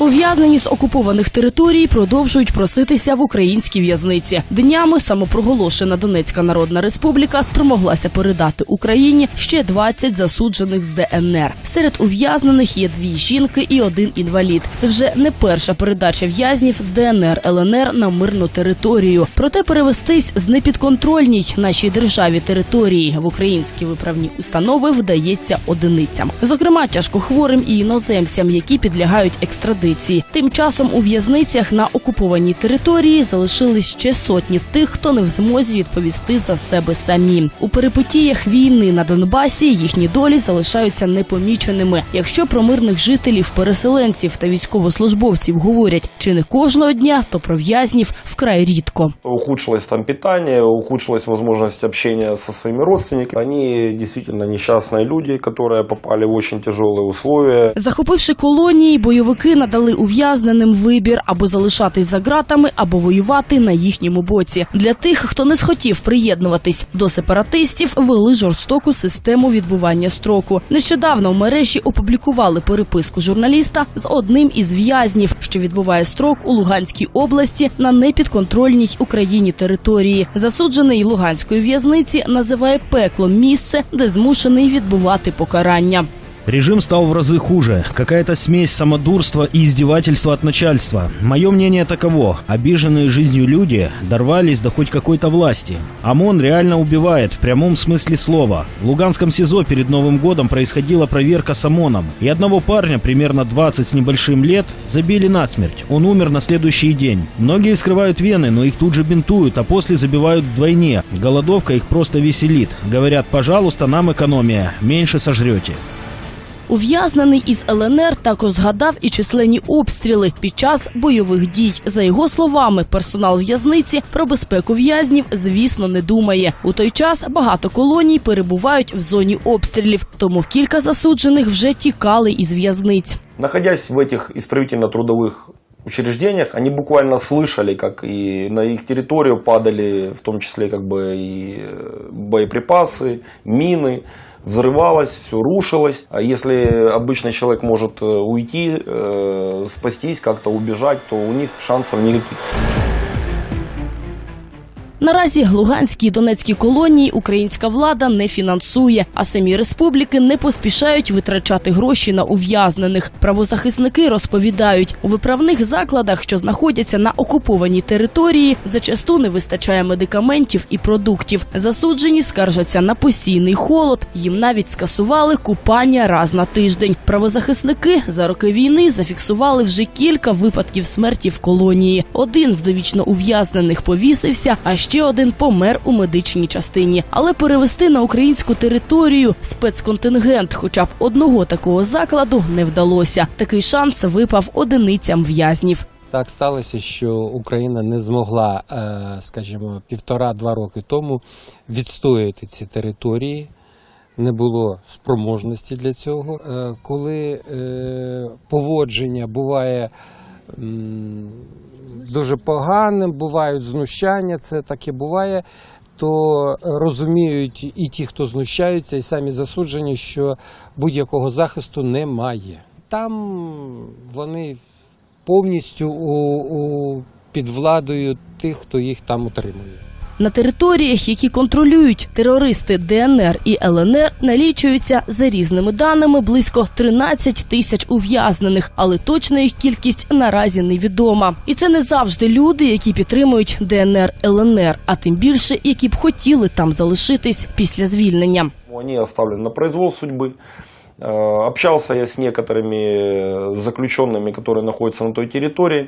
Ув'язнені з окупованих територій продовжують проситися в українській в'язниці. Днями самопроголошена Донецька Народна Республіка спромоглася передати Україні ще 20 засуджених з ДНР. Серед ув'язнених є дві жінки і один інвалід. Це вже не перша передача в'язнів з ДНР ЛНР на мирну територію. Проте перевестись з непідконтрольній нашій державі території в українські виправні установи вдається одиницям, зокрема тяжкохворим і іноземцям, які підлягають екстрадиції Тим часом у в'язницях на окупованій території залишились ще сотні тих, хто не в змозі відповісти за себе самі. У перипетіях війни на Донбасі їхні долі залишаються непоміченими. Якщо про мирних жителів, переселенців та військовослужбовців говорять чи не кожного дня, то про в'язнів вкрай рідко. Ухудшилось там питание, ухудшилась возможность общения со своими родственниками. Они действительно несчастные люди, которые попали в очень тяжелые условия. Захопивши колонії, бойовики надали ув'язненим вибір або залишатись за ґратами, або воювати на їхньому боці. Для тих, хто не схотів приєднуватись до сепаратистів, вели жорстоку систему відбування строку. Нещодавно в мережі опублікували переписку журналіста з одним із в'язнів, що відбуває строк у Луганській області на непідконтрольній Україні території. Засуджений Луганської в'язниці називає пеклом місце, де змушений відбувати покарання. Режим стал в разы хуже. Какая-то смесь самодурства и издевательства от начальства. Мое мнение таково. Обиженные жизнью люди дорвались до хоть какой-то власти. ОМОН реально убивает в прямом смысле слова. В Луганском СИЗО перед Новым годом происходила проверка с ОМОНом. И одного парня, примерно 20 с небольшим лет, забили насмерть. Он умер на следующий день. Многие скрывают вены, но их тут же бинтуют, а после забивают вдвойне. Голодовка их просто веселит. Говорят, пожалуйста, нам экономия, меньше сожрете. Ув'язнений із ЛНР також згадав і численні обстріли під час бойових дій. За його словами, персонал в'язниці про безпеку в'язнів, звісно, не думає. У той час багато колоній перебувають в зоні обстрілів, тому кілька засуджених вже тікали із в'язниць. Находясь в этих исправительно-трудовых учреждениях, они буквально слышали, как и на их территорию падали, в том числе как бы и э, боеприпасы, мины, взрывалось, все рушилось. А если обычный человек может э, уйти, э, спастись, как-то убежать, то у них шансов никаких. Наразі Луганські і Донецькі колонії українська влада не фінансує, а самі республіки не поспішають витрачати гроші на ув'язнених. Правозахисники розповідають, у виправних закладах, що знаходяться на окупованій території, зачасту не вистачає медикаментів і продуктів. Засуджені скаржаться на постійний холод. Їм навіть скасували купання раз на тиждень. Правозахисники за роки війни зафіксували вже кілька випадків смерті в колонії. Один з довічно ув'язнених повісився, а ще один помер у медичній частині. Але перевести на українську територію спецконтингент, хоча б одного такого закладу, не вдалося. Такий шанс випав одиницям в'язнів. Так сталося, що Україна не змогла, е, скажімо, півтора-два роки тому відстояти ці території. Не було спроможності для цього. Е, Коли е, поводження буває дуже поганим, бувають знущання, це таке буває, то розуміють і ті, хто знущаються, і самі засуджені, що будь-якого захисту немає. Там вони повністю у, у, під владою тих, хто їх там утримує. На територіях, які контролюють терористи ДНР і ЛНР, налічуються за різними даними близько 13 тисяч ув'язнених, але точна їх кількість наразі невідома. І це не завжди люди, які підтримують ДНР ЛНР, а тим більше, які б хотіли там залишитись після звільнення. Они оставлены на произвол судьбы. Э, Общался я с некоторыми заключенными, которые находятся на той территории.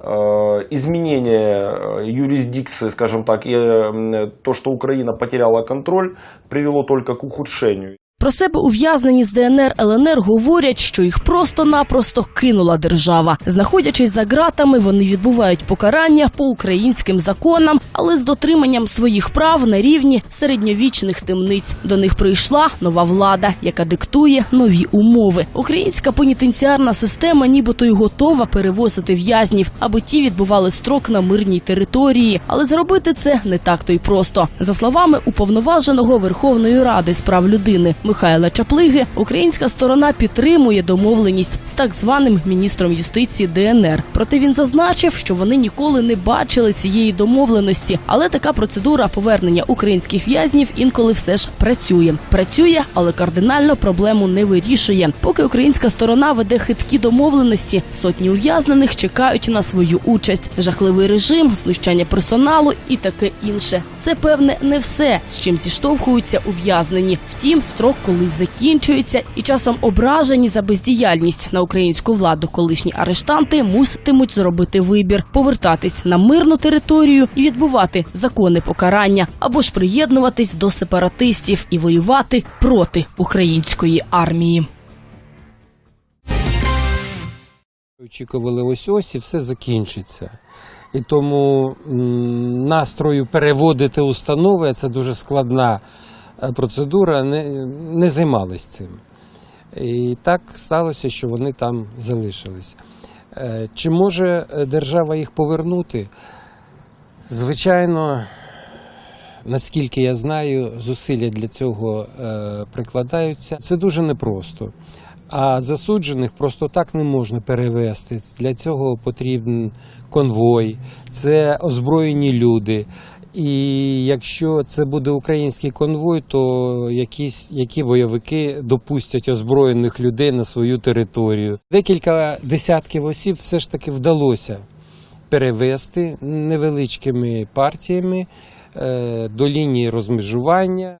Э, Изменение э, юрисдикции, скажем так, и э, то, что Украина потеряла контроль, привело только к ухудшению. Про себе ув'язнені з ДНР ЛНР говорять, що їх просто-напросто кинула держава. Знаходячись за ґратами, вони відбувають покарання по українським законам, але з дотриманням своїх прав на рівні середньовічних темниць. До них прийшла нова влада, яка диктує нові умови. Українська пенітенціарна система, нібито й готова перевозити в'язнів, аби ті відбували строк на мирній території. Але зробити це не так то й просто. За словами уповноваженого Верховної Ради з прав людини Михайла Чаплиги, українська сторона підтримує домовленість так званим міністром юстиції ДНР. Проте він зазначив, що вони ніколи не бачили цієї домовленості. Але така процедура повернення українських в'язнів інколи все ж працює. Працює, але кардинально проблему не вирішує. Поки українська сторона веде хиткі домовленості, сотні ув'язнених чекають на свою участь. Жахливий режим, знущання персоналу і таке інше. Це певне не все, з чим зіштовхуються ув'язнені. Втім, строк колись закінчується, і часом ображені за бездіяльність на українську владу колишні арештанти муситимуть зробити вибір повертатись на мирну територію і відбувати законне покарання, або ж приєднуватись до сепаратистів і воювати проти української армії. Очікували ось ось і все закінчиться. І тому настрою переводити установи це дуже складна е, процедура, не, не займались цим. І так сталося, що вони там залишились. Е, Чи може е, держава їх повернути? Звичайно, наскільки я знаю, зусилля для цього е, прикладаються. Це дуже непросто. А засуджених просто так не можна перевести. Для цього потрібен конвой, це озброєні люди. І якщо це буде український конвой, то якісь які бойовики допустять озброєних людей на свою територію. Декілька десятків осіб все ж таки вдалося перевести невеличкими партіями е, до лінії розмежування.